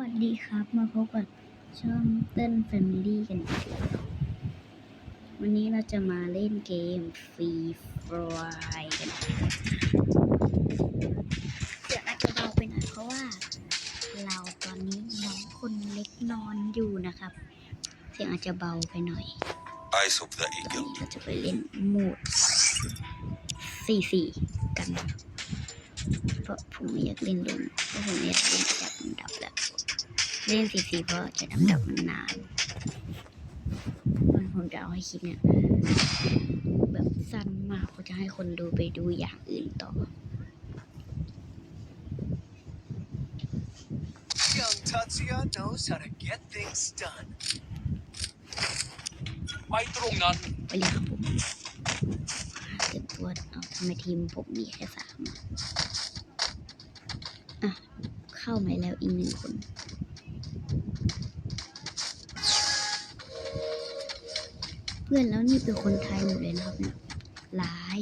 วัสดีครับ มาพบกับช่องเต้นแฟมิลี่กันอีกแล้ววันนี้เราจะมาเล่นเกมฟรีฟรายกันเสียงอาจจะเบาไปหน่อยเพราะว่า เราตอนนี้น้องคนเล็กนอนอยู่นะครับ เสียงอาจจะเบาไปหน่อย Eyes of the ตอน eagle. นี้เราจะไปเล่นโหมด4-4กัน เพราะผมไม่อยากเล่นลงเพราะผมไม่อยากเล่นจับอันดับแล้ว เล่น4-4เพราะจะอันดับมันนานมันผมจะเอาให้คลิปเนี่ยแบบสั้นมากผมจะให้คนดูไปดูอย่างอื่นต่อ Young Tatsuya knows how to get things done. ไปตรงนั้นไปเลยครับผมเก็บตัวเอาทำไมทีมผมมีแค่สามอะอะ เข้ามาแล้วอีกหนึ่งคน พื่อนแล้วนี่เป็นคนไทยหมดเลยนะครับเนี่ยร้าย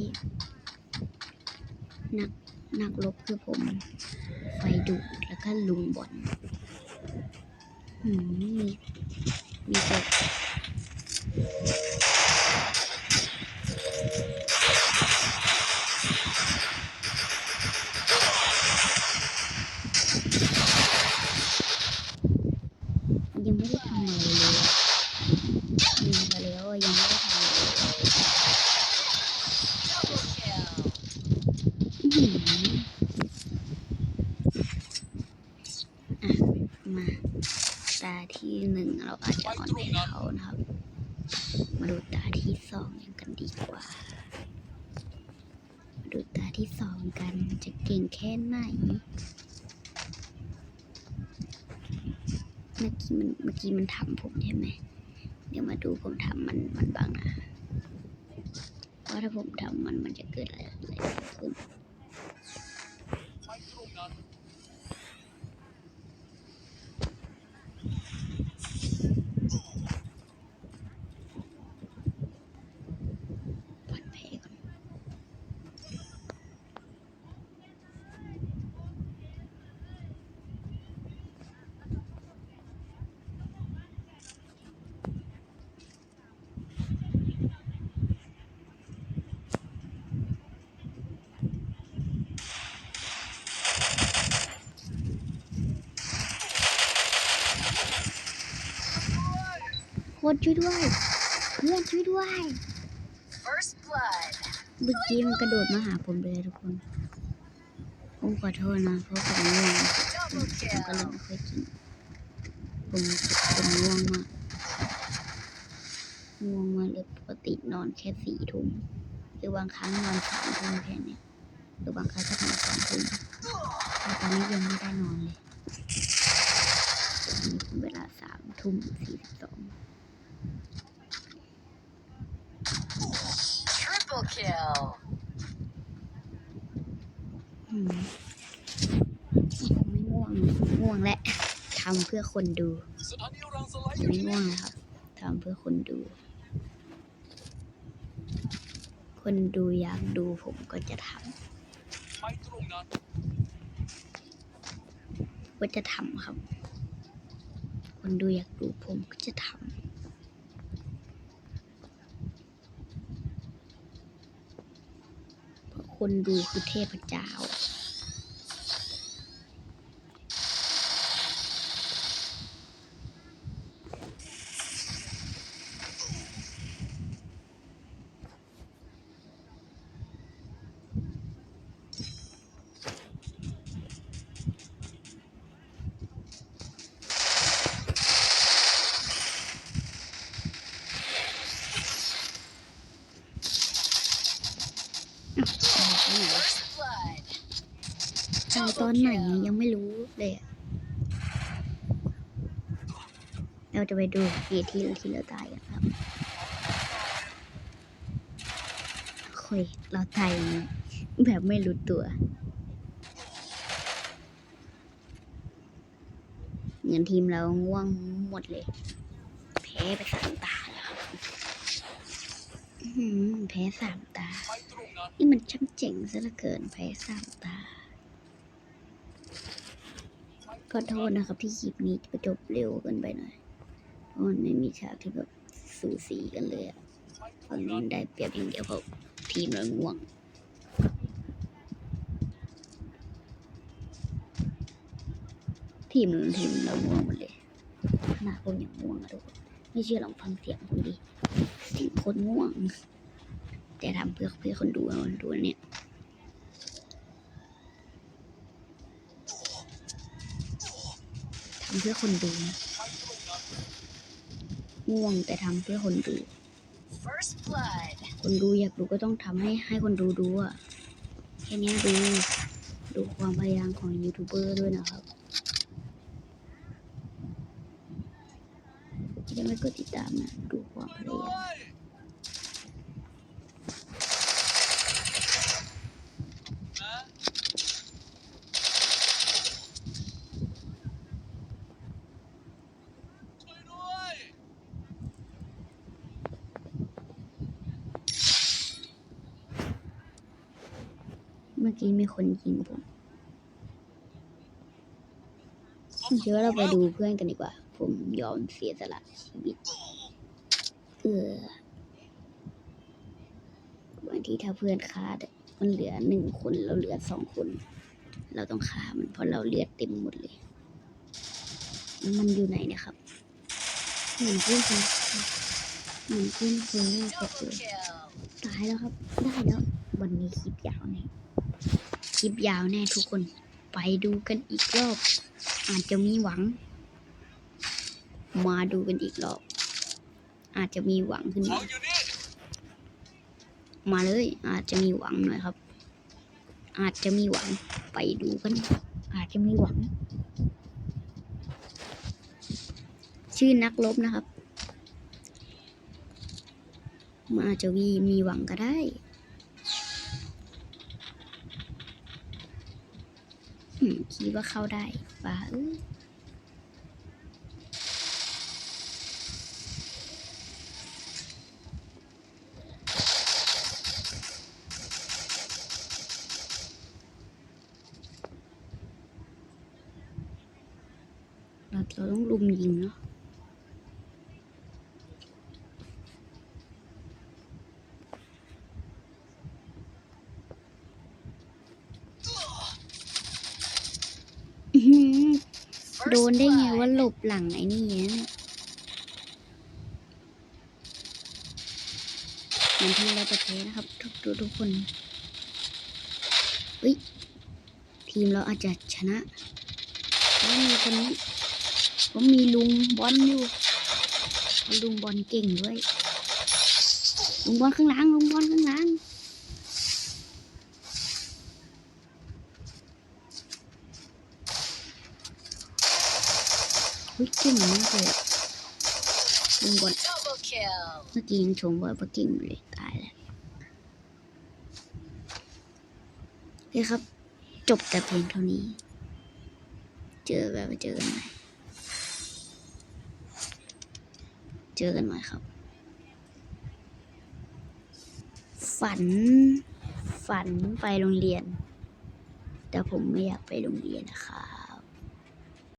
นักนักลบคือผม ไฟดุแล้วก็ลุงบอลหืมมีมีแต่ยังไม่ได้ทำอะไรเลยอะยิงไปแล้วอะยังไม่ได้ทำอะไรเลยอื้อหืออะ มา ตาที่หนึ่ง เราอาจจะอ่อนแพ้เขานะครับ มาดูตาที่สองกันดีกว่า มาดูตาที่สองกันจะเก่งแค่ไหน เมื่อกี้มันเมื่อกี้มันทำผมใช่ไหม เดี๋ยวมาดูผมทำมันมันบ้างนะ ว่าถ้าผมทำมันมันจะเกิดอะไรอะไรขึ้น ไปตรงนั้น ปัดแผลก่อนโคตรช่วยด้วย เพื่อนช่วยด้วย First blood. เมื่อกี้มันกระโดดมาหาผมเลยทุกคนผมขอโทษนะเพราะผมง่วงผม Double ผมก็เลย kill. ไม่ค่อยกินผมผมง่วงมากง่วงมากเลยปกตินอนแค่สี่ทุ่มหรือบางครั้งนอนสามทุ่มแค่เนี้ยหรือบางครั้งก็นอนสองทุ่มแต่ตอนนี้ยังไม่ได้นอนเลยตอนนี้เป็นเวลาสามทุ่มสี่สิบสอง Triple kill. ไม่ง่วงง่วงและทำเพื่อคนดู ไม่ง่วงนะครับทำเพื่อคนดู คนดูอยากดูผมก็จะทำก็จะทำครับ คนดูอยากดูผมก็จะทำเพราะ คนดูคือเทพเจ้า First blood. ตาตอนไหนยังไม่รู้เลยเราจะไปดูกี่ที่ที่เราตายกันครับคุยเราตายอย่างนี้แบบไม่รู้ตัว เงินทีมเราง่วงหมดเลย แพ้ไปสามตาแล้วแพ้สามตา นี่มันช่างเจ๋งซะเหลือเกินแพ้สามตา ขอโทษนะครับที่คลิปนี้จะจบเร็วเกินไปหน่อยเพราะมันไม่มีฉากที่แบบสูสีกันเลยอะตรฝั่งนู้นั้ได้เปรียบอย่างเดียวเพราะทีมเราง่วงทีมทีมเราง่วงหมดเลยขนาดผมยังง่วงอะทุกคนไม่เชื่อลองฟังเสียงผมดิเสียงคนง่วง แต่ทำเพื่อเพื่อคนดูคนดูเนี่ย ทำเพื่อคนดูนะไปตรงนั้นง่วงแต่ทำเพื่อคนดู First blood. คนดูอยากดูก็ต้องทำให้ให้คนดูดูอะแค่เนี้ยดู ดูความพยายามของยูทูบเบอร์ด้วยนะครับจะไม่กดติดตามนะ ดูความพยายาม นะช่วยด้วย เมื่อกี้มีคนยิงผมผมคิดว่าเราไปดูเพื่อนกันดีกว่า ผมยอมเสียสละชีวิต เออบางทีถ้าเพื่อนฆ่ามันเหลือหนึ่งคนเราเหลือสองคน เราต้องฆ่ามันเพราะเราเลือดเต็มหมดเลย มันอยู่ไหนเนะครับเหมือนเพื่อนคนเหมือนเพื่อนคนแรกเลยตายแล้วครับ ได้แล้ว วันนี้คลิปยาวแน่ คลิปยาวแน่ทุกคน ไปดูกันอีกรอบ อาจจะมีหวัง มาดูกันอีกรอบ อาจจะมีหวังขึ้นมามาเลย อาจจะมีหวังหน่อยครับ อาจจะมีหวังไปดูกัน อาจจะมีหวัง ชื่อนักลบนะครับมันอาจจะมีมีหวังก็ได้ อืม คิดว่าเข้าได้ป่าเราเราต้องลุมยิงเนาะ อื้อหือ First โดนได้ไงว่าหลบหลังไอ้นี่เนี่ยมันที่เราจะแพ้นะครับ ทุกทุกทุกคนเฮ้ยทีมเราอาจจะชนะเพราะมีคนนี้ผมมีลุงบอลอยู่ ลุงบอลเก่งด้วย ลุงบอลข้างหลังลุงบอลข้างหลัง เฮ้ยเก่งมากเลยอะลุงบอล Double kill. เมื่อกี้ยังชมว่าปะกิ่งอยู่เลยตายแล้วโอเคครับ จบแต่เพียงเท่านี้ เจอกันไปเจอกันใหม่เจอกันใหม่ครับ ฝัน ฝันไปโรงเรียน แต่ผมไม่อยากไปโรงเรียนนะครับ